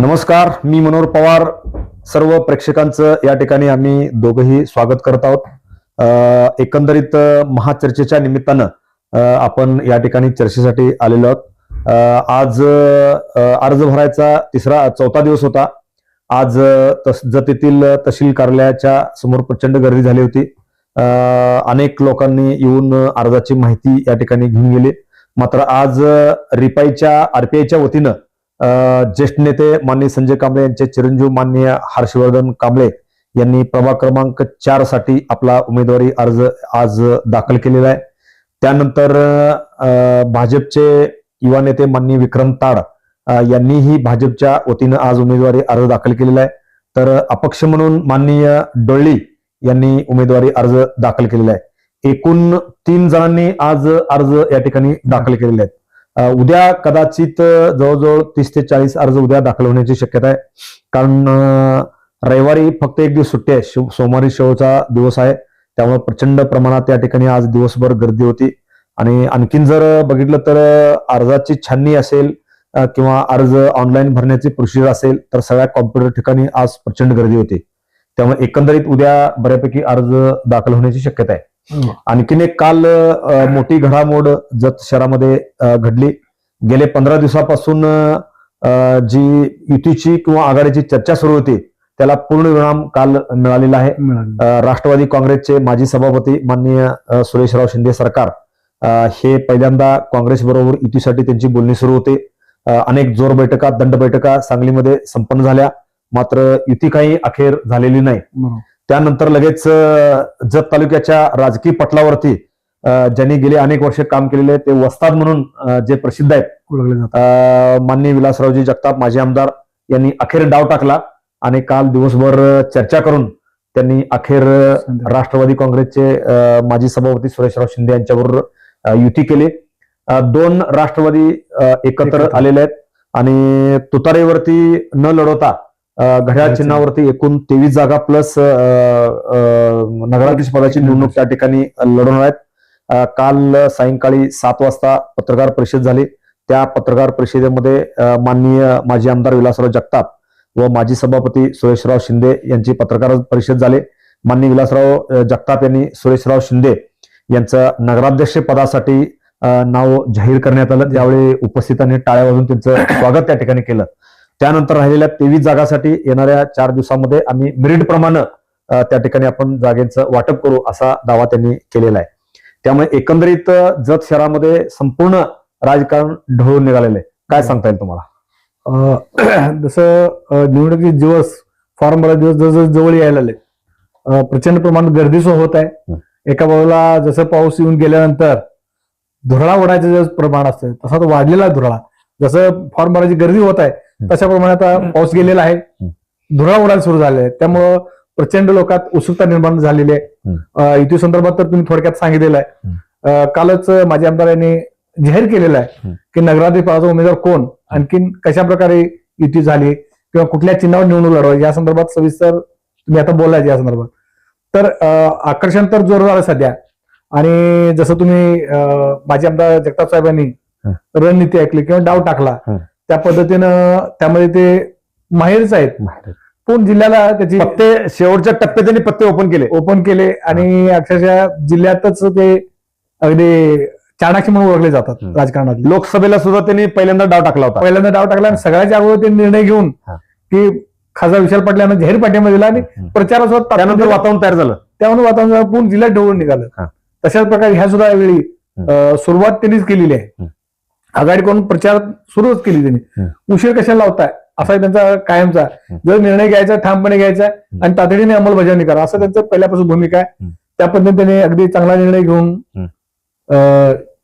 नमस्कार मी मनोहर पवार. सर्व प्रेक्षकांचं या ठिकाणी आम्ही दोघंही स्वागत करत आहोत. अं, एकंदरीत महाचर्चेच्या निमित्तानं आपण या ठिकाणी चर्चेसाठी आलेलो आहोत. आज अर्ज भरायचा तिसरा चौथा दिवस होता. आज तस- जत तहसील कार्यालयाच्या समोर प्रचंड गर्दी झाली होती. अनेक लोकांनी येऊन अर्जाची माहिती या ठिकाणी घेऊन गेली. मात्र आज रिपाईच्या आरपीआयच्या वतीनं ज्येष्ठ नेते माननीय संजय कांबळे यांचे चिरंजीव माननीय हर्षवर्धन कांबळे यांनी प्रभाग क्रमांक चारसाठी आपला उमेदवारी अर्ज आज दाखल केलेला आहे. त्यानंतर भाजपचे युवा नेते माननीय विक्रम ताड यांनीही भाजपच्या वतीनं आज उमेदवारी अर्ज दाखल केलेला आहे. तर अपक्ष म्हणून माननीय डोळी यांनी उमेदवारी अर्ज दाखल केलेला आहे. एकूण तीन जणांनी आज अर्ज या ठिकाणी दाखल केलेले आहेत. उद्या कदाचित जवळजवळ तीस ते चाळीस अर्ज उद्या दाखल होण्याची शक्यता आहे. कारण रविवारी फक्त एक दिवस सुट्टी आहे. शिव- सोमवारी शेवचा दिवस आहे. त्यामुळे प्रचंड प्रमाणात त्या ठिकाणी आज दिवसभर गर्दी होती. आणि आणखीन जर बघितलं तर अर्जाची छाननी असेल किंवा अर्ज ऑनलाईन भरण्याची प्रोसिजर असेल तर सगळ्या कॉम्प्युटर ठिकाणी आज प्रचंड गर्दी होती. त्यामुळे एकंदरीत उद्या बऱ्यापैकी अर्ज दाखल होण्याची शक्यता आहे. आणखीन एक काल मोठी घडामोड जत शहरामध्ये घडली. गेले पंधरा दिवसापासून जी युतीची किंवा आघाडीची चर्चा सुरू होती त्याला पूर्ण विराम काल मिळालेला आहे. राष्ट्रवादी काँग्रेसचे माजी सभापती माननीय सुरेशराव शिंदे सरकार हे पहिल्यांदा काँग्रेस बरोबर युतीसाठी त्यांची बोलणी सुरू होते. अनेक जोर बैठका दंड बैठका सांगलीमध्ये संपन्न झाल्या. मात्र युती काही अखेर झालेली नाही. त्यानंतर लगेच जत तालुक्याच्या राजकीय पटलावरती ज्यांनी गेले अनेक वर्ष काम केलेले ते वस्ताद म्हणून जे प्रसिद्ध आहेत माननीय विलासरावजी जगताप माजी आमदार यांनी अखेर डाव टाकला आणि काल दिवसभर चर्चा करून त्यांनी अखेर राष्ट्रवादी काँग्रेसचे माजी सभापती सुरेशराव शिंदे यांच्याबरोबर युती केली. दोन राष्ट्रवादी एकत्र. आलेले आहेत आणि तुतारीवरती न लढवता घड्याळ चिन्हावरती एकूण तेवीस जागा प्लस नगराधीश पदाची निवडणूक त्या ठिकाणी लढवणार आहेत. काल सायंकाळी सात वाजता पत्रकार परिषद झाली. त्या पत्रकार परिषदेमध्ये माननीय माजी आमदार विलासराव जगताप व माजी सभापती सुरेशराव शिंदे यांची पत्रकार परिषद झाली. माननीय विलासराव जगताप यांनी सुरेशराव शिंदे यांचं नगराध्यक्ष पदासाठी नाव जाहीर करण्यात आलं. त्यावेळी उपस्थितांनी टाळ्या वाजून त्यांचं स्वागत त्या ठिकाणी केलं. त्यानंतर राहिलेल्या तेवीस जागासाठी येणाऱ्या चार दिवसामध्ये आम्ही मेरिट प्रमाणे त्या ठिकाणी आपण जागेचं वाटप करू असा दावा त्यांनी केलेला आहे. त्यामुळे एकंदरीत जत शहरामध्ये संपूर्ण राजकारण ढळून निघालेलं आहे. काय सांगता येईल तुम्हाला? जसं अं, निवडणुकीचे दिवस फॉर्म भरायचे दिवस जसं जवळ यायला अं, प्रचंड प्रमाणात गर्दीचं होत आहे. एका बाजूला जसं पाऊस येऊन गेल्यानंतर धुरळा ओढायचं जे प्रमाण असतं तसा तो वाढलेला आहे धुरळा. जसं फॉर्म भरायची गर्दी होत आहे तशा प्रमाणे आता पाऊस गेलेला आहे. धुरळा ओढायला सुरू झाले आहे त्यामुळं प्रचंड लोकात उत्सुकता निर्माण झालेली आहे. युती संदर्भात तर तुम्ही थोडक्यात सांगितलेलं आहे. कालच माझ्या आमदार यांनी जाहीर केलेलं आहे. की नगराध्यक्ष पदाचा उमेदवार कोण? आणखीन कशा प्रकारे युती झाली किंवा कुठल्या चिन्हावर निवडणूक लढवायची या संदर्भात सविस्तर तुम्ही आता बोलायचे या संदर्भात. तर आकर्षण तर जोरदार आहे सध्या. आणि जसं तुम्ही माजी आमदार जगताप साहेबांनी. रणनीती ऐकली किंवा डाव टाकला. त्या पद्धतीनं त्यामध्ये ते माहेरच आहेत पूर्ण जिल्ह्याला त्याची पत्ते शेवटच्या टप्प्यात त्यांनी पत्ते ओपन केले ओपन केले आणि अक्षरशः जिल्ह्यातच ते अगदी चाणाक्षी म्हणून ओळखले जातात. राजकारणात लोकसभेला सुद्धा त्यांनी पहिल्यांदा डाव टाकला होता पहिल्यांदा डाव टाकला आणि सगळ्याच्या अगोदर ते निर्णय घेऊन. की खासदार विशाल पाटील यांना जाहीर पाठिंबा दिला आणि. प्रचारासोबत त्यानंतर वातावरण तयार झालं त्यामुळे वातावरण पूर्ण जिल्ह्यात ढवळून निघालं. तशाच प्रकारे ह्या सुद्धा वेळी सुरुवात त्यांनीच केलेली आहे. आघाडी करून प्रचार सुरुच केली त्यांनी. उशीर कशाला लावताय? असा त्यांचा कायमचा. जर निर्णय घ्यायचा ठामपणे घ्यायचा आणि तातडीने अंमलबजावणी करा. असं त्यांचं पहिल्यापासून भूमिका आहे. त्या पद्धतीने त्यांनी अगदी चांगला निर्णय घेऊन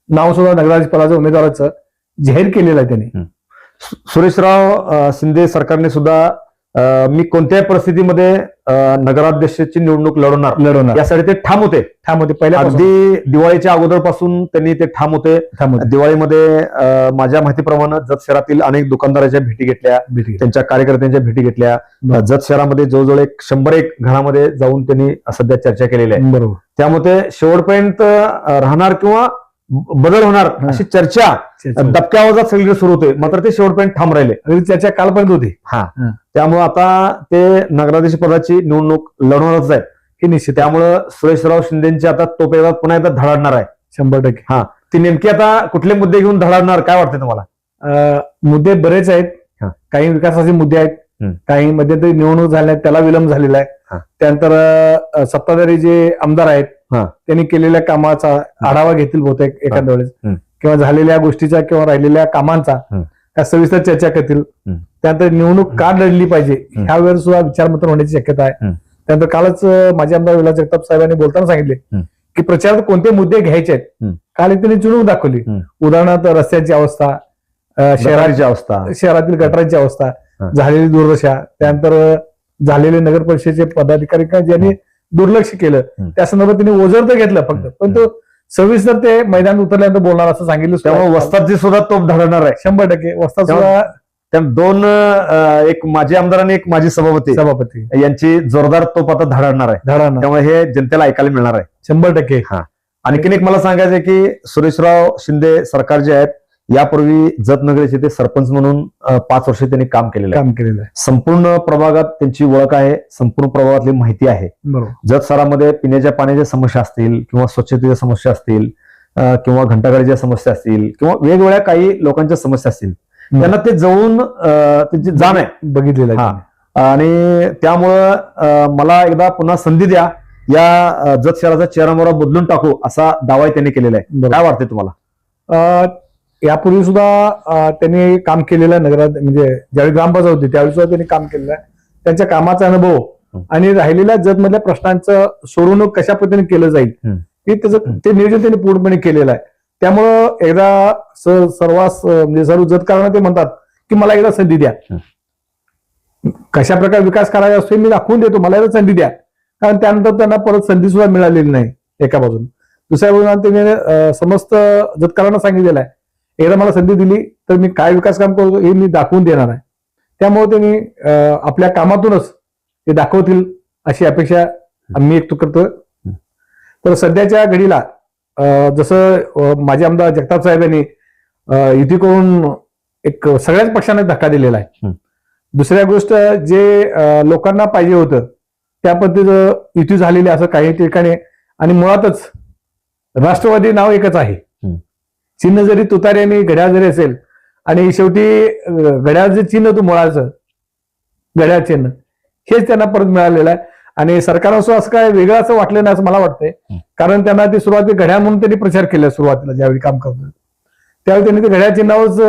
नाव सुद्धा नगराध्यक्ष पदाचं उमेदवाराचं जाहीर केलेलं आहे त्यांनी. सुरेशराव शिंदे सरकारने सुद्धा मी कोणत्याही परिस्थितीमध्ये नगराध्यक्षाची निवडणूक लढवणार. लढवणार. यासाठी ते ठाम होते. ठाम होते. पहिल्यापासून. अगदी दिवाळीच्या अगोदरपासून त्यांनी ते ठाम होते. ठाम होते. दिवाळीमध्ये माझ्या माहितीप्रमाणे जत शहरातील अनेक दुकानदारांच्या भेटी घेतल्या. त्यांच्या कार्यकर्त्यांच्या भेटी घेतल्या. जत शहरामध्ये जवळजवळ एक शंभर एक घरामध्ये जाऊन त्यांनी सध्या चर्चा केलेली आहे बरोबर. त्यामुळे शेवटपर्यंत राहणार किंवा बदल होणार हा. अशी चर्चा त्याच्यावर. दबक्या आवाजात सगळीकडे सुरू होते मात्र ते शेवटपर्यंत ठाम राहिले अगदी त्याच्या कालपर्यंत होती हा हा. त्यामुळे आता ते नगराधीश पदाची निवडणूक लढवणारच आहेत हे निश्चित त्यामुळं सुरेशराव शिंदेची आता तो पेदात पुन्हा एकदा धडाडणार आहे शंभर टक्के ती नेमकी आता कुठले मुद्दे घेऊन धडाडणार काय वाटतं तुम्हाला मुद्दे बरेच आहेत हा. काही विकासाचे मुद्दे आहेत. काही मध्यंतरी निवडणूक झाल्या आहेत, त्याला विलंब झालेला हा. आहे त्यानंतर सत्ताधारी जे आमदार आहेत हा. त्यांनी केलेल्या कामाचा आढावा घेतील बहुतेक एखाद्या वेळेस. किंवा झालेल्या गोष्टीचा किंवा राहिलेल्या कामांचा. त्या सविस्तर चर्चा करतील. त्यानंतर निवडणूक का लढली पाहिजे. ह्या वेळेस सुद्धा विचारमंथन होण्याची शक्यता आहे. त्यानंतर कालच माजी आमदार विलास जगताप साहेबांनी बोलताना सांगितले. की प्रचारात कोणते मुद्दे घ्यायचे आहेत. काल त्यांनी चुनूक दाखवली. उदाहरणार्थ रस्त्यांची अवस्था शहराची अवस्था शहरातील गटारांची अवस्था. झालेली दुर्दशा त्यानंतर झालेले नगर परिषदेचे पदाधिकारी का ज्यांनी दुर्लक्ष केलं. त्या संदर्भात त्यांनी ओझर तर घेतलं फक्त. पण तो सविस्तर ते मैदान उतरल्यानंतर बोलणार असं सांगितलं त्यामुळे. वस्तादची सुद्धा तोप धडणार आहे. शंभर टक्के. वस्ता त्यामुळे- सुद्धा त्या दोन एक माजी आमदार आणि एक माजी सभापती सभापती. यांची जोरदार तोप आता धडाडणार आहे. धडाना त्यामुळे हे जनतेला ऐकायला मिळणार आहे. शंभर टक्के. आणखीन एक मला सांगायचं की सुरेशराव शिंदे सरकार जे आहेत यापूर्वी जतनगरीचे ते सरपंच म्हणून पाच वर्ष त्यांनी काम केलेलं आहे. काम केलेलं आहे. संपूर्ण प्रभागात त्यांची ओळख आहे संपूर्ण प्रभागातली माहिती आहे. जत सरामध्ये पिण्याच्या पाण्याच्या समस्या असतील किंवा स्वच्छतेच्या समस्या असतील किंवा घंटागाडीच्या समस्या असतील किंवा वेगवेगळ्या काही लोकांच्या समस्या असतील. त्यांना ते जाऊन अं, त्यांची जाण आहे. बघितलेलं आहे. हा. आणि त्यामुळं मला एकदा पुन्हा संधी द्या या जत शहराचा चेहरामोहरा बदलून टाकू असा दावाही त्यांनी केलेला आहे. काय वाटते तुम्हाला? यापूर्वी सुद्धा त्यांनी काम केलेलं आहे नगरात म्हणजे ज्यावेळी ग्रामपंचायत होती त्यावेळी सुद्धा त्यांनी काम केलेलं आहे. त्यांच्या कामाचा अनुभव. आणि राहिलेल्या जतमधल्या प्रश्नांचं सोडवणूक कशा पद्धतीने केलं जाईल हं. हे त्याचं ते नियोजन त्यांनी पूर्णपणे केलेलं आहे. त्यामुळं एकदा सर्वांस म्हणजे सर्व जतकारांना ते म्हणतात की मला एकदा संधी द्या. कशा प्रकारे विकास करायचा असतो मी दाखवून देतो मला एकदा संधी द्या. कारण त्यानंतर त्यांना परत संधी सुद्धा मिळालेली नाही एका बाजूने दुसऱ्या बाजूला त्यांनी समस्त जतकारांना सांगितलेलं आहे. एकदा मला संधी दिली तर मी काय विकास काम करतो हे मी दाखवून देणार आहे त्यामुळे त्यांनी आपल्या कामातूनच ते दाखवतील अशी अपेक्षा आम्ही व्यक्त करतोय तर सध्याच्या घडीला जसं माजी आमदार जगताप साहेब यांनी अं, युती करून एक सगळ्याच पक्षांना धक्का दिलेला आहे. दुसऱ्या गोष्ट जे लोकांना पाहिजे होतं त्या पद्धतीचं युती झालेली असं काही ठिकाणी आणि मुळातच राष्ट्रवादी नाव एकच आहे. चिन्ह जरी तुतारी आणि घड्याळ जरी असेल आणि शेवटी अं, घड्याळ जे चिन्ह होतं मुळाचं घड्याळ चिन्ह हेच त्यांना परत मिळालेलं आहे. आणि सरकारनं सुद्धा असं काय वेगळं असं वाटलं नाही असं मला वाटतंय. कारण त्यांना ते सुरुवाती घड्याळ म्हणून त्यांनी प्रचार केला सुरुवातीला ज्यावेळी काम करतो त्यावेळी त्यांनी ते घड्याळ चिन्हावरच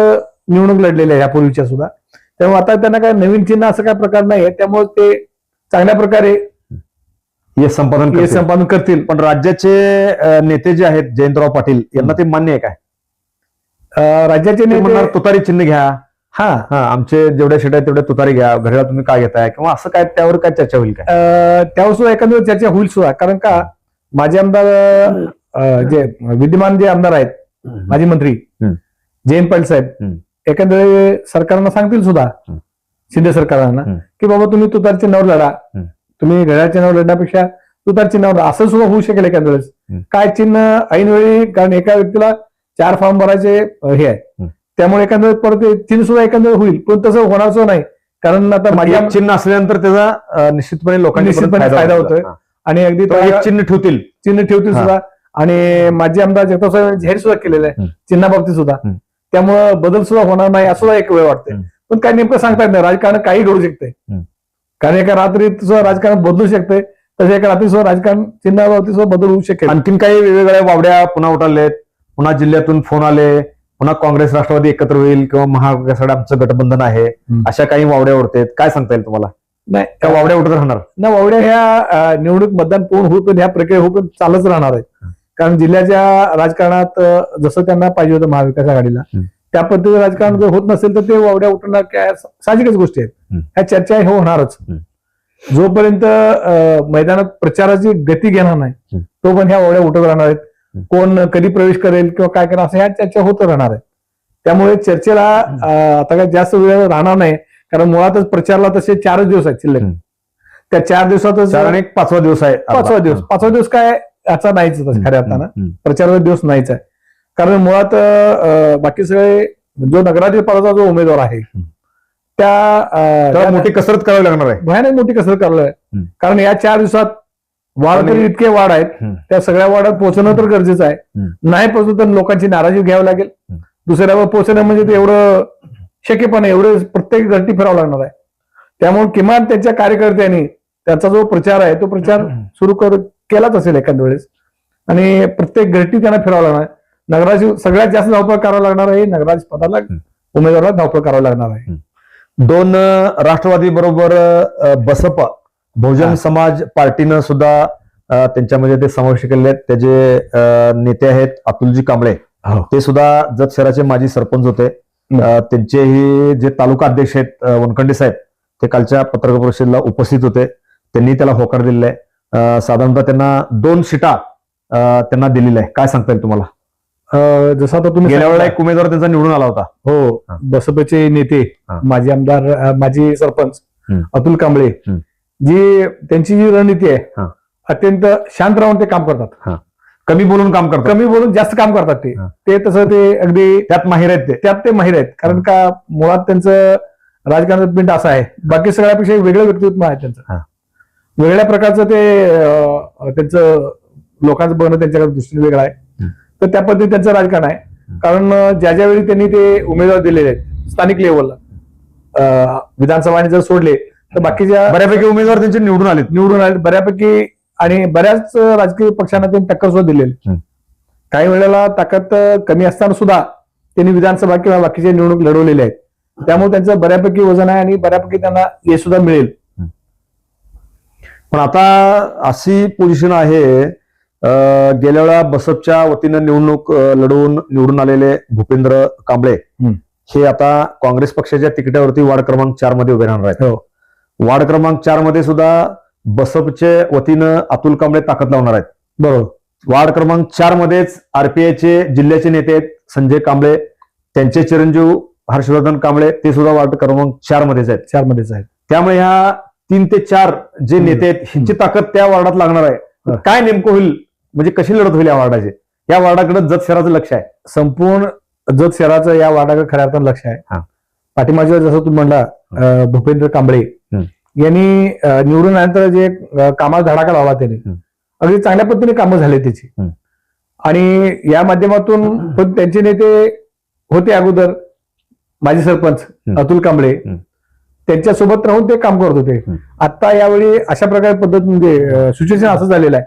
निवडणूक लढलेली आहे यापूर्वीच्या सुद्धा. त्यामुळे आता त्यांना काय नवीन चिन्ह असं काय प्रकार नाही आहे त्यामुळे ते चांगल्या प्रकारे हे संपादन. संपादन करतील. पण राज्याचे नेते जे आहेत जयंतराव पाटील यांना ते मान्य आहे काय? राज्याचे नेते तुतारी चिन्ह घ्या हा हा आमचे जेवढ्या शेट आहेत तेवढ्या तुतारी घ्या घड्याळ तुम्ही काय घेताय किंवा असं काय त्यावर काय चर्चा होईल काय त्यावर सुद्धा एखादी चर्चा होईल सुद्धा कारण का माझे आमदार जे विद्यमान जे आमदार आहेत माजी मंत्री. जयंत पाटील साहेब. एखाद्या सरकारना सांगतील सुद्धा. शिंदे सरकारांना. की बाबा तुम्ही तुतारच्या नावर लढा. तुम्ही घड्याळच्या नावर लढण्यापेक्षा तुतारच्या नावर असं सुद्धा होऊ शकेल एखाद्या वेळेस. काय चिन्ह ऐनवेळी कारण एका व्यक्तीला चार फॉर्म भरायचे हे आहे. त्यामुळे वेळेस परत ते चिन्ह सुद्धा वेळेस होईल पण तसं होणार सुद्धा नाही कारण आता माझ्या चिन्ह असल्यानंतर त्याचा निश्चितपणे लोकांना निश्चितपणे फायदा होतोय. आणि अगदी चिन्ह ठेवतील चिन्ह ठेवतील. सुद्धा आणि माझे आमदार जगताप साहेब जाहीर सुद्धा केलेलं आहे. चिन्हाबाबतीत सुद्धा. त्यामुळं बदल सुद्धा होणार नाही असं एक वेळ वाटतंय. पण काय नेमकं सांगता येत नाही राजकारण काही घडू शकते. कारण एका रात्रीत सुद्धा राजकारण बदलू शकते तसे एका रात्री सुद्धा राजकारण चिन्हाबाबतीत सुद्धा बदल होऊ शकेल आणखीन काही वेगवेगळ्या वावड्या पुन्हा उठवलेत पुन्हा जिल्ह्यातून फोन आले पुन्हा काँग्रेस राष्ट्रवादी एकत्र होईल किंवा महाविकास आघाडी आमचं गठबंधन आहे. अशा काही वावड्या उडतात काय सांगता येईल तुम्हाला नाही त्या वावड्या उठत राहणार ना वावड्या ह्या निवडणूक मतदान पूर्ण होऊन ह्या प्रक्रिया होऊन चालच राहणार आहेत कारण जिल्ह्याच्या राजकारणात जसं त्यांना पाहिजे होतं महाविकास आघाडीला. त्या पद्धतीचं राजकारण जर होत नसेल तर ते वावड्या उठणार काय साहजिकच गोष्टी आहेत. ह्या चर्चा हे होणारच. जोपर्यंत मैदानात प्रचाराची गती घेणार नाही हम्म. तोपर्यंत ह्या वावड्या उठत राहणार आहेत. कोण कधी प्रवेश करेल किंवा काय करेल असं ह्या चर्चा होत राहणार आहे. त्यामुळे चर्चेला आता काय जास्त वेळ राहणार नाही कारण मुळातच प्रचारला तसे चारच दिवस आहेत शिल्लक. त्या चार दिवसातच आणि एक पाचवा दिवस आहे पाचवा दिवस. पाचवा दिवस काय याचा नाहीच खऱ्या अर्थानं. प्रचाराचा दिवस नाहीच आहे. कारण मुळात बाकी सगळे जो नगराध्यक्ष पदाचा जो उमेदवार आहे त्या मोठी कसरत करावी लागणार आहे. भयानक मोठी कसरत हम्म. कारण या चार दिवसात वाढ तरी इतके वाढ आहेत. त्या सगळ्या वाढात पोहोचणं तर गरजेचं आहे. नाही पोहोचलं तर लोकांची नाराजी घ्यावी लागेल. दुसऱ्यावर पोहोचणं म्हणजे ते एवढं शक्य पण एवढं प्रत्येक घरटी फिरावं लागणार आहे. त्यामुळे किमान त्यांच्या कार्यकर्त्यांनी त्यांचा जो प्रचार आहे तो प्रचार सुरू कर केलाच असेल एखाद्या वेळेस. आणि प्रत्येक घरटी त्यांना फिरावं लागणार आहे. नगराची सगळ्यात जास्त धावपळ करावं लागणार आहे. नगराज पदाला उमेदवाराला धावपळ करावं लागणार आहे. दोन राष्ट्रवादी बरोबर बसपा बहुजन. समाज पार्टीनं सुद्धा त्यांच्यामध्ये ते समावेश केलेले आहेत त्याचे नेते आहेत अतुलजी कांबळे हो. ते सुद्धा जत शहराचे माजी सरपंच होते त्यांचेही जे तालुका अध्यक्ष आहेत वनखंडे साहेब ते कालच्या पत्रकार परिषदेला उपस्थित होते त्यांनी त्याला होकार दिलेला आहे साधारणतः त्यांना दोन सीटा अ, त्यांना दिलेल्या आहे काय सांगता येईल तुम्हाला जसं आता तुम्ही गेल्या वेळेला एक उमेदवार त्यांचा निवडून आला होता हो. बसपचे नेते. माजी आमदार माजी सरपंच. अतुल कांबळे. जी त्यांची जी रणनीती हा. आहे अत्यंत शांत राहून ते काम करतात. कमी बोलून काम करतात. कमी बोलून जास्त काम करतात ते. हा. ते तसं ते अगदी त्यात माहीर आहेत ते. त्यात ते माहीर आहेत. कारण का मुळात त्यांचं राजकारणाचं पिंड असं आहे. बाकी सगळ्यापेक्षा वेगळं व्यक्तित्व आहे हा. त्यांचं वेगळ्या प्रकारचं ते अ, त्यांचं लोकांचं बघणं त्यांच्याकडे दृष्टीने वेगळं आहे. हम्म. तर त्या पद्धतीने त्यांचं राजकारण आहे. कारण अ, ज्या ज्या वेळी त्यांनी ते उमेदवार दिलेले आहेत स्थानिक लेवलला विधानसभाने जर सोडले तर बाकीच्या बऱ्यापैकी उमेदवार त्यांचे निवडून आलेत निवडून आले बऱ्यापैकी आणि बऱ्याच राजकीय पक्षांना त्यांनी टक्कर सुद्धा दिलेली. काही वेळेला ताकद कमी असताना सुद्धा त्यांनी विधानसभा किंवा बाकीचे निवडणूक लढवलेले आहेत त्यामुळे त्यांचं बऱ्यापैकी वजन आहे आणि बऱ्यापैकी त्यांना हे सुद्धा मिळेल पण आता अशी पोझिशन आहे गेल्या वेळा बसपच्या वतीनं निवडणूक लढवून निवडून आलेले भूपेंद्र कांबळे. हे आता काँग्रेस पक्षाच्या तिकिटावरती वार्ड क्रमांक चारमध्ये उभे राहणार आहेत हो. वार्ड क्रमांक चारमध्ये सुद्धा बसपचे वतीनं अतुल कांबळे ताकद लावणार आहेत बरोबर वार्ड क्रमांक चार मध्येच आरपीआयचे जिल्ह्याचे नेते आहेत संजय कांबळे त्यांचे चिरंजीव हर्षवर्धन कांबळे ते सुद्धा वार्ड क्रमांक चार मध्येच आहेत चार मध्येच आहेत त्यामुळे ह्या तीन ते चार जे. नेते आहेत ह्यांची ताकद त्या वार्डात लागणार आहे. काय नेमकं होईल म्हणजे कशी लढत होईल या वार्डाची या वार्डाकडे जत शहराचं लक्ष आहे संपूर्ण जत शहराचं या वार्डाकडे खऱ्या अर्थानं लक्ष हा. आहे पाठीमागच्या जसं तुम्ही म्हणला भूपेंद्र कांबळे. यांनी निवडून आल्यानंतर जे कामाला धडाका लावला त्यांनी. अगदी चांगल्या पद्धतीने कामं झाले त्याची. आणि या माध्यमातून पण त्यांचे नेते होते अगोदर माजी सरपंच. अतुल कांबळे. त्यांच्यासोबत राहून ते काम करत होते. आता यावेळी अशा प्रकारे पद्धत म्हणजे सिच्युएशन असं झालेलं आहे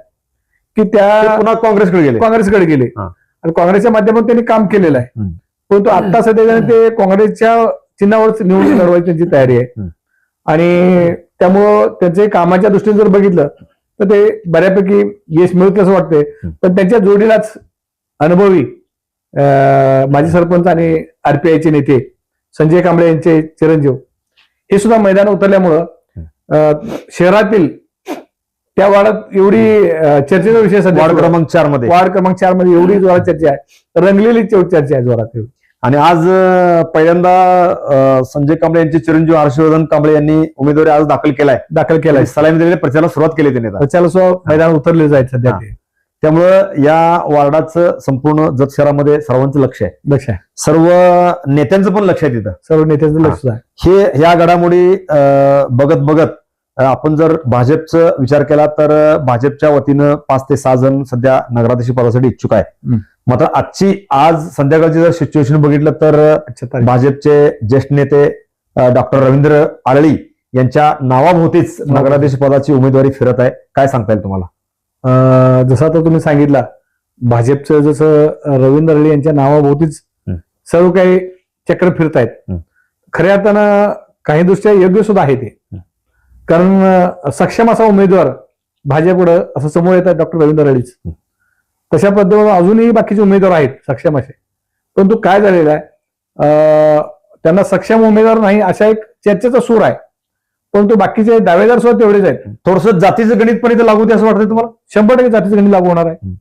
की त्या पुन्हा काँग्रेसकडे गेले काँग्रेसकडे गेले. आणि काँग्रेसच्या माध्यमातून त्यांनी काम केलेलं आहे. परंतु आता सध्या ते काँग्रेसच्या चिन्हावर निवडणूक लढवायची त्यांची तयारी आहे. आणि त्यामुळं त्यांचे कामाच्या दृष्टीने जर बघितलं तर ते बऱ्यापैकी यश मिळत असं वाटतंय पण त्यांच्या जोडीलाच अनुभवी माजी सरपंच आणि आरपीआयचे नेते संजय कांबळे यांचे चिरंजीव हे सुद्धा मैदान उतरल्यामुळं शहरातील त्या वार्डात एवढी चर्चेचा विषय सध्या वार्ड. क्रमांक चारमध्ये वार्ड क्रमांक चारमध्ये एवढी जोरात चर्चा आहे रंगलेली चर्चा आहे जोरात एवढी. आणि आज पहिल्यांदा संजय कांबळे यांचे चिरंजीव हर्षवर्धन कांबळे यांनी उमेदवारी आज दाखल केलाय. दाखल केलाय. सलामी दिलेल्या प्रचाराला सुरुवात केली त्यांनी. त्याला सुद्धा मैदान उतरले जायचं सध्या त्यामुळं या वार्डाचं संपूर्ण जत शहरामध्ये सर्वांचं लक्ष आहे. लक्ष आहे. सर्व नेत्यांचं पण लक्ष आहे तिथं. सर्व नेत्यांचं लक्ष आहे. हे ह्या घडामोडी बघत बघत आपण जर भाजपचा विचार केला तर भाजपच्या वतीनं पाच ते सहा जण सध्या नगराध्यक्ष पदासाठी इच्छुक आहे हम्म. मात्र आजची आज संध्याकाळची जर सिच्युएशन बघितलं तर. भाजपचे ज्येष्ठ नेते डॉक्टर रवींद्र आळळी यांच्या नावाभोवतीच नगराध्यक्ष पदाची उमेदवारी फिरत आहे काय सांगता येईल तुम्हाला जसं आता तुम्ही सांगितलं भाजपचं जसं रवींद्र रळे यांच्या नावाभोवतीच. सर्व काही चक्र फिरतायत. खऱ्या अर्थानं काही दृष्ट्या योग्य सुद्धा आहे ते कारण सक्षम असा उमेदवार भाजपकडं असं समोर येतात डॉक्टर रवींद्र रळीच तशा पद्धतीने अजूनही बाकीचे उमेदवार आहेत सक्षम असे. परंतु काय झालेलं आहे त्यांना सक्षम उमेदवार नाही अशा एक चर्चेचा सूर आहे. परंतु बाकीचे दावेदार सुद्धा तेवढेच आहेत. थोडस जातीचं गणित पण इथं लागू होते असं वाटतंय तुम्हाला? शंभर टक्के जातीचं गणित लागू होणार आहे.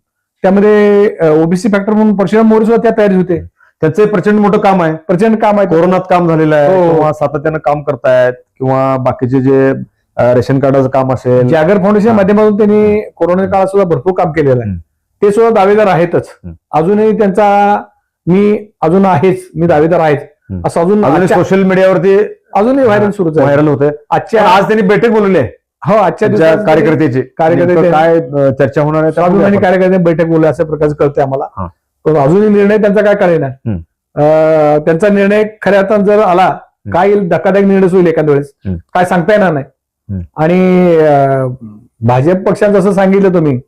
त्यामध्ये ओबीसी फॅक्टर म्हणून परशुराम मोरे सुद्धा त्या तयारीत होते. त्यांचं प्रचंड मोठं काम आहे. प्रचंड काम आहे. कोरोनात काम झालेलं आहे हो. किंवा सातत्यानं काम करतायत किंवा बाकीचे जे रेशन कार्डाचं काम असेल जागर फाउंडेशन. माध्यमातून त्यांनी कोरोना काळात सुद्धा भरपूर काम केलेलं आहे. ते सुद्धा दावेदार आहेतच. अजूनही त्यांचा मी अजून आहेच मी दावेदार आहेच. असं अजून अजून सोशल मीडियावरती अजूनही व्हायरल आहे व्हायरल होतंय आजच्या आज त्यांनी बैठक बोलवली आहे हो आजच्या कार्यकर्त्याची कार्यकर्ते- काय चर्चा होणार आहे त्याबद्दल आपण- कार्यकर्ते बैठक बोलले अशा प्रकारचं कळतंय आम्हाला. पण अजूनही निर्णय त्यांचा काय. अं, त्यांचा निर्णय खऱ्या अर्थानं जर आला काय धक्कादायक निर्णय होईल एखाद्या वेळेस. काय सांगता येणार नाही. आणि भाजप पक्षानं जसं सांगितलं तुम्ही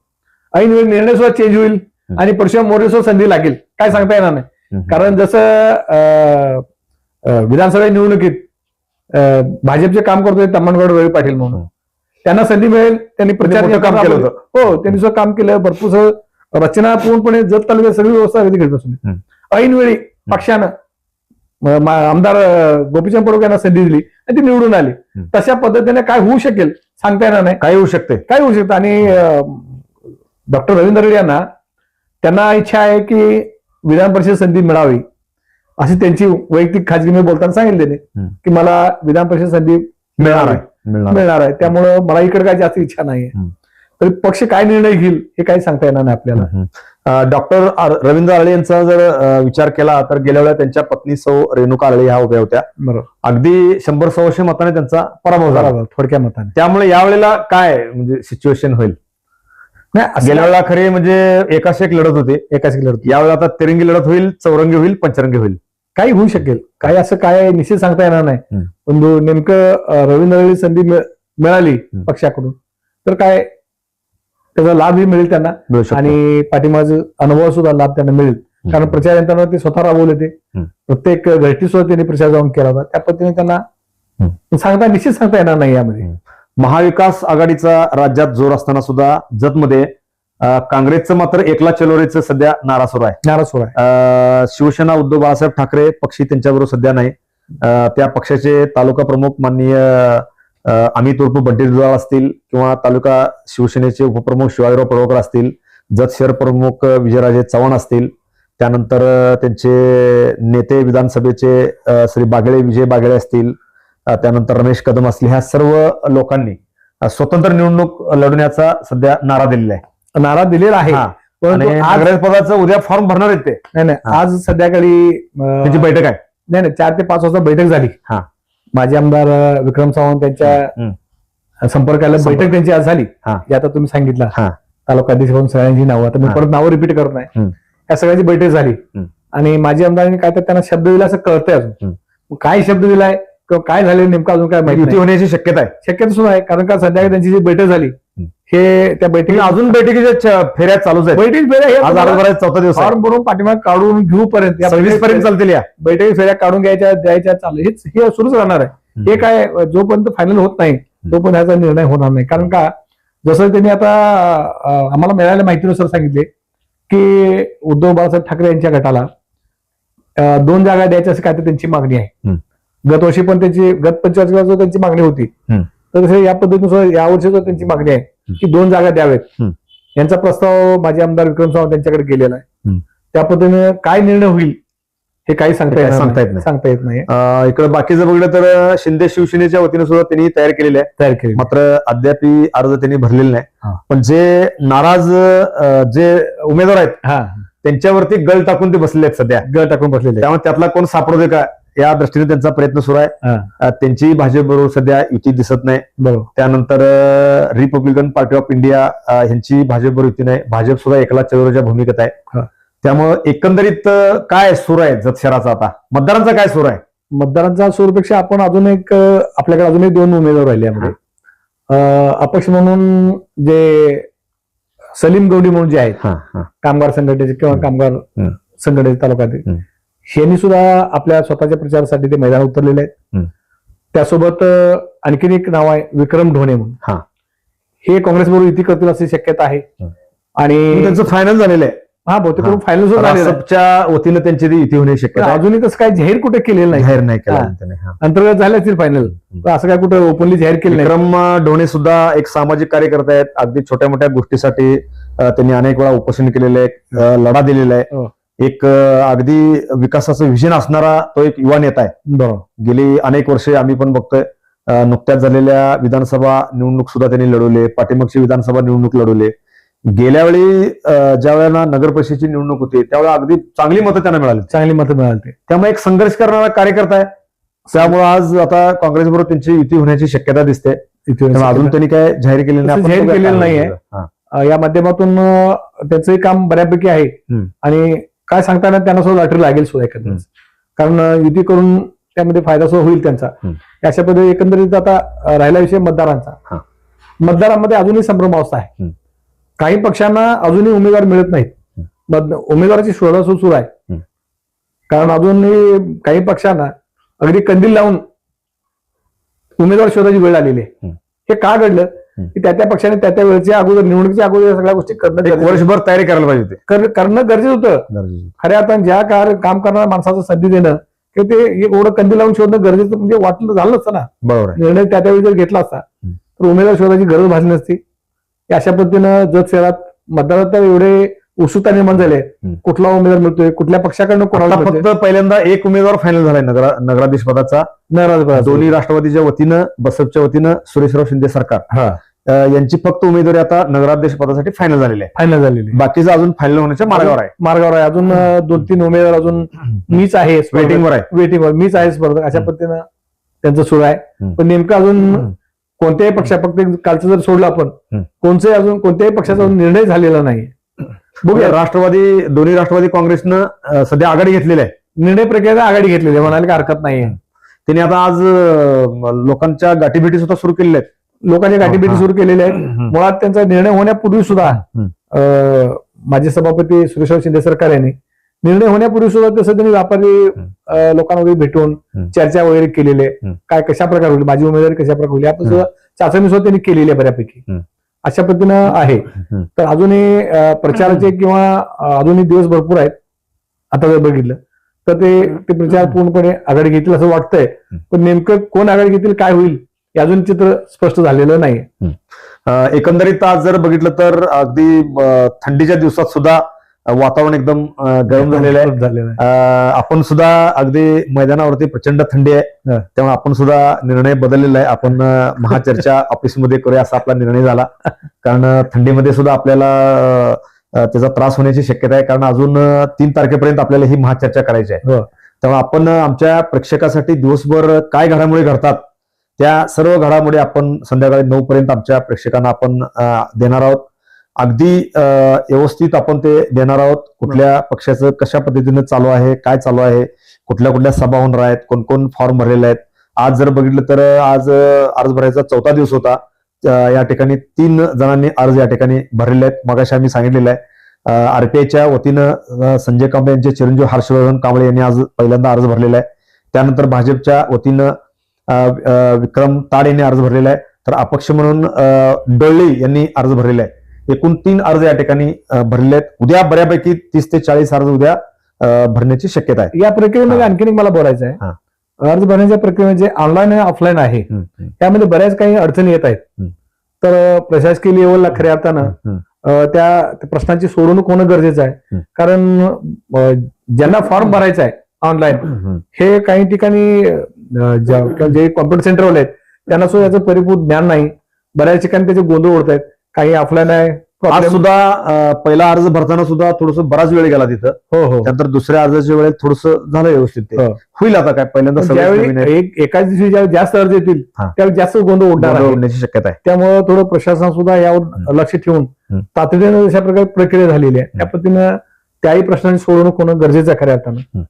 ऐन वेळी निर्णय सुद्धा चेंज होईल आणि परशुराम मोरे सुद्धा संधी लागेल काय सांगता येणार नाही. कारण जसं विधानसभा निवडणुकीत भाजपचे काम करतोय तम्मनगड रवी पाटील म्हणून. त्यांना संधी मिळेल त्यांनी प्रचार काम केलं. होतं हो त्यांनी सुद्धा काम केलं भरपूर रचना पूर्णपणे जत तालुक्यात सगळी व्यवस्था घडत बसून हम्म. ऐनवेळी पक्षानं आमदार गोपीचंद पडोक यांना संधी दिली आणि ती निवडून आली. तशा पद्धतीने काय होऊ शकेल सांगता येणार नाही. काय होऊ शकते. काय होऊ शकतं? आणि डॉक्टर रवींद्र रेड्डी यांना त्यांना इच्छा आहे की विधान परिषद संधी मिळावी. अशी त्यांची वैयक्तिक खाजगी मी बोलताना सांगितले हम्म. की मला विधान परिषद संधी मिळणार आहे. मिळणार आहे. त्यामुळं मला इकडे काय जास्त इच्छा नाही हम्म. तरी पक्ष काय निर्णय घेईल हे काही सांगता येणार नाही आपल्याला. डॉक्टर रवींद्र आळे यांचा जर विचार केला तर गेल्या वेळेला त्यांच्या पत्नी सौ रेणुका आळे ह्या उभ्या होत्या. बरोबर. अगदी शंभर सव्वाशे मताने त्यांचा पराभव झाला. थोडक्या मताने. त्यामुळे यावेळेला काय म्हणजे सिच्युएशन होईल? नाही गेल्या वेळेला खरे म्हणजे एकाश एक लढत होते. एकाच लढत यावेळेला आता तिरंगी लढत होईल चौरंगी होईल पंचरंगी होईल. काही होऊ शकेल. काही असं काय निश्चित सांगता येणार नाही. पण नेमकं रवींद्र संधी मिळ- मिळाली पक्षाकडून. तर काय त्याचा लाभही मिळेल त्यांना. आणि पाठीमागचा अनुभव सुद्धा लाभ त्यांना मिळेल. कारण प्रचार यंत्रणा ते स्वतः राबवले ते. प्रत्येक घरटी सुद्धा त्यांनी प्रचार जाऊन केला होता. त्या पद्धतीने त्यांना सांगता निश्चित सांगता येणार नाही यामध्ये. महाविकास आघाडीचा राज्यात जोर असताना सुद्धा जतमध्ये काँग्रेसचं मात्र एकला चलोरेचं सध्या नारा सुरू आहे. सुरू आहे. शिवसेना उद्धव बाळासाहेब ठाकरे पक्षी त्यांच्याबरोबर सध्या नाही. त्या पक्षाचे तालुका प्रमुख माननीय अमित उर्फ बड्डीजवाळ असतील किंवा तालुका शिवसेनेचे उपप्रमुख शिवाजीराव पडवकर असतील जत शहर प्रमुख विजयराजे चव्हाण असतील त्यानंतर त्यांचे नेते विधानसभेचे श्री बागळे विजय बागळे असतील त्यानंतर रमेश कदम असतील ह्या सर्व लोकांनी स्वतंत्र निवडणूक लढवण्याचा सध्या नारा दिलेला आहे. नारा दिलेला आहे. परंतु पदाचं उद्या फॉर्म भरणार आहेत ते. नाही नाही. आज संध्याकाळी त्यांची बैठक आहे. नाही नाही. चार ते पाच वाजता बैठक झाली. हा. माजी आमदार विक्रम सावंत त्यांच्या हम्म. संपर्काला संपर्क. बैठक त्यांची आज झाली. जे आता तुम्ही सांगितलं हा. तालुका अध्यक्ष म्हणून सगळ्यांची नावं आता मी. परत नावं रिपीट करत नाही. या सगळ्यांची बैठक झाली. आणि माजी आमदारांनी काय तर त्यांना शब्द दिला असं कळतंय अजून काय शब्द दिलाय किंवा काय झाले नेमकं अजून काय माहिती. होण्याची शक्यता आहे शक्यता सुद्धा आहे कारण का संध्याकाळी त्यांची जी बैठक झाली हे त्या बैठकीत आणि अजून बैठकीच्या फेऱ्या चालूच आहेत. बैठक फेऱ्या चौथा दिवस फॉर्म भरून पाठीमाग काढून घेऊपर्यंत सव्वीस पर्यंत चालतील या. बैठकी फेऱ्या काढून घ्यायच्या द्यायच्या चालू हेच हे सुरूच राहणार आहे. हे काय जोपर्यंत फायनल होत नाही तोपर्यंत ह्याचा निर्णय होणार नाही. कारण का जसं त्यांनी आता आम्हाला मिळालेल्या माहितीनुसार सांगितले की उद्धव बाळासाहेब ठाकरे यांच्या गटाला दोन जागा द्यायच्या असं काय तर त्यांची मागणी आहे. हम्म. गत वर्षी पण त्यांची गत पंचवार्षिकाची त्यांची मागणी होती. तर तसं या पद्धतीनुसार यावर्षी त्यांची मागणी आहे की दोन जागा द्यावेत. हम्म. यांचा प्रस्ताव माजी आमदार विक्रम सावंत यांच्याकडे गेलेला आहे. त्या पद्धतीने काय निर्णय होईल हे काही सांगता सांगता येत नाही. सांगता येत नाही. इकडे बाकीचं बघितलं तर शिंदे शिवसेनेच्या वतीने सुद्धा त्यांनी तयार केलेले आहे. तयार केली मात्र अद्याप अर्ज त्यांनी भरलेला. नाही. पण जे नाराज जे उमेदवार आहेत हा. त्यांच्यावरती गळ टाकून ते बसलेले आहेत सध्या. गळ टाकून बसलेले त्यामुळे त्यातला कोण सापडतोय का या दृष्टीने त्यांचा प्रयत्न सुरू आहे. त्यांची भाजप बरोबर सध्या युती दिसत नाही. त्यानंतर रिपब्लिकन पार्टी ऑफ इंडिया ह्यांची भाजपवर युती नाही. भाजप सुद्धा एकला चलोराच्या भूमिकेत आहे. त्यामुळं एकंदरीत काय सूर आहे जत शहराचा आता? मतदारांचा काय सूर आहे? मतदारांच्या सूरपेक्षा आपण अजून एक आपल्याकडे अजूनही दोन उमेदवार राहिले यामध्ये. अपक्ष म्हणून जे सलीम गौडी म्हणून जे आहेत. कामगार संघटनेचे किंवा. कामगार. संघटनेचे तालुक्यातील हम्म. यांनी सुद्धा आपल्या स्वतःच्या प्रचारासाठी ते मैदान उतरलेले आहेत. त्यासोबत आणखीन एक नाव आहे विक्रम ढोणे म्हणून हा. हे काँग्रेसबरोबर युती करतील अशी शक्यता आहे. आणि त्यांचं फायनल झालेलं आहे हा बहुतेक हा. फायनल सुद्धा झालेलं आहे. रासपच्या वतीनं त्यांची ती युती होण्याची शक्यता आहे. अजूनही तसं काय जाहीर कुठे केलेलं नाही जाहीर नाही केलं. त्यांनी. अंतर्गत झाले असतील फायनल असं काय कुठे ओपनली जाहीर केलं नाही विक्रम ढोणे सुद्धा एक सामाजिक कार्यकर्ते आहेत अगदी छोट्या मोठ्या गोष्टीसाठी त्यांनी अनेक वेळा उपोषण केलेलं आहे लढा दिलेला आहे हो. एक अगदी विकासाचं विजन असणारा तो एक युवा नेता आहे. बरोबर. गेली अनेक वर्षे आम्ही पण बघतोय नुकत्याच झालेल्या विधानसभा निवडणूक सुद्धा त्यांनी लढवले पाठीमागची विधानसभा निवडणूक लढवले. गेल्या वेळी ज्या वेळेला नगर परिषदेची निवडणूक होती त्यावेळेला अगदी चांगली मतं त्यांना मिळाली. चांगली मतं मिळाली. त्यामुळे एक संघर्ष करणारा कार्यकर्ता आहे. त्यामुळे आज आता काँग्रेसबरोबर त्यांची युती होण्याची शक्यता दिसते. अजून त्यांनी काय जाहीर केलेलं नाही. जाहीर केलेलं नाहीये. या माध्यमातून त्यांचंही काम बऱ्यापैकी आहे. आणि काय सांगताना त्यांना सुद्धा लॉटरी लागेल सुद्धा एखाद्या. कारण युती करून त्यामध्ये फायदा सुद्धा होईल त्यांचा. अशा पद्धती एकंदरीत आता राहिला विषय मतदारांचा हा. मतदारांमध्ये अजूनही संभ्रम अवस्था आहे. काही पक्षांना अजूनही उमेदवार मिळत नाहीत उमेदवाराची शोधाशोध सुरू आहे. कारण अजूनही काही पक्षांना अगदी कंदील लावून उमेदवार शोधाची वेळ आलेली आहे. हे का घडलं. की त्या त्या पक्षाने त्या त्या वेळेच्या अगोदर निवडणुकीच्या अगोदर सगळ्या गोष्टी करणं. वर्षभर तयारी करायला पाहिजे होती. कर- करणं गरजेचं होतं. खऱ्या अर्थानं ज्या कार काम करणाऱ्या माणसाचं संधी देणं की ते एवढं कंदी लावून शोधणं गरजेचं म्हणजे वाटलं झालं नसतं ना. बरोबर निर्णय त्या त्यावेळी जर घेतला असता तर उमेदवार शोधाची गरज भासली नसती. अशा पद्धतीनं जत शहरात मतदारात एवढे उत्सुकता निर्माण झाले. कुठला उमेदवार मिळतोय कुठल्या पक्षाकडनं कोणाला? फक्त पहिल्यांदा एक उमेदवार फायनल झालाय नगरा नगराधीश पदाचा. बराच. दोन्ही राष्ट्रवादीच्या वतीनं बसपच्या वतीनं सुरेशराव शिंदे सरकार. हा. यांची फक्त उमेदवारी आता नगराध्यक्ष पदासाठी फायनल झालेली आहे. फायनल झालेली बाकीचं अजून फायनल होण्याच्या मार्गावर आहे. मार्गावर आहे. अजून दोन तीन उमेदवार अजून मीच आहे. वेटिंगवर आहे. वेटिंगवर मीच आहे स्पर्धक अशा. पद्धतीनं त्यांचं सुरू आहे. पण नेमकं अजून कोणत्याही पक्षा फक्त कालचं जर सोडलं आपण हम्म. कोणत्याही अजून कोणत्याही पक्षाचा निर्णय झालेला नाही. बघूया राष्ट्रवादी दोन्ही राष्ट्रवादी काँग्रेसनं सध्या आघाडी घेतलेली आहे. निर्णय प्रक्रियेला आघाडी घेतलेली आहे म्हणायला हरकत नाहीये त्यांनी आता आज लोकांच्या गाठीभेटी सुद्धा सुरू केलेल्या आहेत. गाठीभेटी हा. सुरू केलेल्या आहेत. मुळात त्यांचा निर्णय होण्यापूर्वी सुद्धा माजी सभापती सुरेशराव शिंदे सरकार यांनी निर्णय होण्यापूर्वी सुद्धा तसं त्यांनी व्यापारी वगैरे भेटून. चर्चा वगैरे केलेली आहे. काय कशा प्रकारे होईल माझी उमेदवारी कशा प्रकारे होईल आपण सुद्धा चाचणी सुद्धा त्यांनी केलेली आहे बऱ्यापैकी. अशा पद्धतीनं आहे. तर अजूनही प्रचाराचे किंवा अजूनही दिवस भरपूर आहेत. आता जर बघितलं तर ते ते प्रचार पूर्णपणे आघाडी घेतील असं वाटतंय. पण नेमकं कोण आघाडी घेतील काय होईल हे अजून चित्र स्पष्ट झालेलं नाही एकंदरीत आज जर बघितलं तर अगदी थंडीच्या दिवसात सुद्धा वातावरण एकदम गरम झालेलं आहे. आपण सुद्धा अगदी मैदानावरती प्रचंड थंडी आहे. त्यामुळे आपण सुद्धा निर्णय बदललेला आहे. आपण महाचर्चा ऑफिसमध्ये करूया असा आपला निर्णय झाला. कारण थंडीमध्ये सुद्धा आपल्याला त्याचा त्रास होण्याची शक्यता आहे. कारण अजून तीन तारखेपर्यंत आपल्याला ही महाचर्चा करायची आहे. हो. त्यामुळे आपण आमच्या प्रेक्षकासाठी दिवसभर काय घडामोडी घडतात त्या सर्व घडामोडी आपण संध्याकाळी नऊ पर्यंत आमच्या प्रेक्षकांना आपण देणार आहोत. अगदी व्यवस्थित आपण ते देणार आहोत. कुठल्या पक्षाचं कशा पद्धतीनं चालू आहे काय चालू आहे कुठल्या कुठल्या सभा होणार आहेत कोण कोण फॉर्म भरलेले आहेत. आज जर बघितलं तर आज अर्ज भरायचा चौथा दिवस होता. या ठिकाणी तीन जणांनी अर्ज या ठिकाणी भरलेले आहेत. मगाशी आम्ही सांगितलेलं आहे. आरपीआयच्या वतीनं संजय कांबळे यांचे चिरंजीव हर्षवर्धन कांबळे यांनी आज पहिल्यांदा अर्ज भरलेला आहे. त्यानंतर भाजपच्या वतीनं विक्रम ताड यांनी अर्ज भरलेला आहे. तर अपक्ष म्हणून डोळे यांनी अर्ज भरलेला आहे. एकूण तीन अर्ज या ठिकाणी अं, भरलेले आहेत उद्या बऱ्यापैकी तीस ते चाळीस अर्ज उद्या भरण्याची शक्यता आहे. या प्रक्रियेमध्ये. आणखीन एक मला बोलायचं. आहे. अर्ज भरण्याच्या प्रक्रियेमध्ये जे ऑनलाईन आणि ऑफलाईन आहे त्यामध्ये बऱ्याच काही अडचणी येत आहेत. तर प्रशासकीय लेवलला खऱ्या अर्थानं त्या प्रश्नांची सोडवणूक होणं गरजेचं आहे. कारण ज्यांना फॉर्म भरायचा आहे ऑनलाईन हे काही ठिकाणी जे कॉम्प्युटर सेंटरवाले आहेत त्यांना सुद्धा याचं परिपूर्ण ज्ञान नाही. बऱ्याच ठिकाणी त्याचे गोंधळ उडत आहेत काही ऑफलाईन आहे आज सुद्धा पहिला अर्ज भरताना सुद्धा थोडस बराच वेळ गेला तिथं. हो हो. त्यानंतर दुसऱ्या अर्जाच्या वेळेत थोडस झालं व्यवस्थित ते. हो. होईल आता काय? पहिल्यांदा एकाच दिवशी ज्यावेळी जास्त अर्ज येतील. त्यावेळी जास्त गोंधळ उडण्याची शक्यता आहे. त्यामुळे थोडं प्रशासन सुद्धा यावर लक्ष ठेवून. तातडीने अशा प्रकारे प्रक्रिया झालेली आहे. त्या पद्धतीनं त्याही प्रश्नांची सोडवणूक होणं गरजेचं आहे खऱ्या अर्थानं?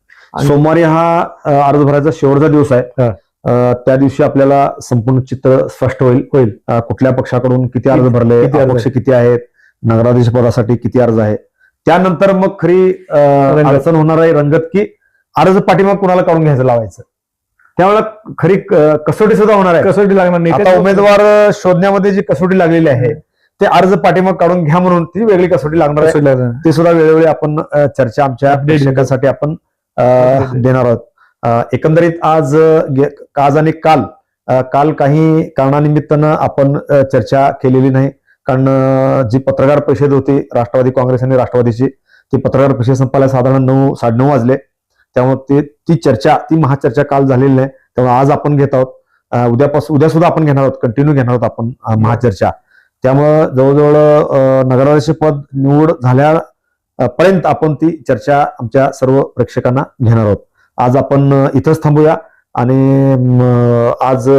सोमवारी हा अर्ज भरायचा शेवटचा दिवस आहे. त्या दिवशी आपल्याला संपूर्ण चित्र स्पष्ट होईल होईल. कुठल्या पक्षाकडून किती अर्ज भरले अपक्ष किती आहेत नगराधीश पदासाठी किती अर्ज आहे त्यानंतर मग खरी. अडचण होणार आहे रंगत की अर्ज पाठीमाग कुणाला काढून घ्यायचं लावायचं. त्यावेळेला खरी कसोटी सुद्धा होणार आहे. कसोटी लागणार नाही. उमेदवार शोधण्यामध्ये जी कसोटी लागलेली आहे ते अर्ज पाठीमाग काढून घ्या म्हणून ती वेगळी कसोटी लागणार आहे. ते सुद्धा वेळोवेळी आपण चर्चा आमच्या आपण. देणार आहोत. एकंदरीत आज गे- आज आणि काल काल काही कारणानिमित्तानं आपण चर्चा केलेली नाही. कारण जी पत्रकार परिषद होती राष्ट्रवादी काँग्रेस आणि राष्ट्रवादीची ती पत्रकार परिषद संपायला साधारण नऊ साडेनऊ वाजले. त्यामुळे ती ती चर्चा ती महाचर्चा काल झालेली नाही. त्यामुळे आज आपण घेत आहोत. उद्यापासून उद्या सुद्धा आपण घेणार आहोत. कंटिन्यू घेणार आहोत आपण महाचर्चा. त्यामुळं जवळजवळ नगराध्यक्ष पद निवड झाल्या पर्यंत आपण ती चर्चा आमच्या सर्व प्रेक्षकांना घेणार आहोत. आज आपण इथंच थांबूया आणि आज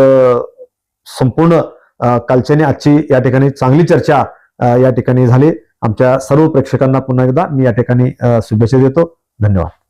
संपूर्ण कालच्याने कालची आणि आजची या ठिकाणी चांगली चर्चा या ठिकाणी झाली. आमच्या सर्व प्रेक्षकांना पुन्हा एकदा मी या ठिकाणी शुभेच्छा देतो. धन्यवाद.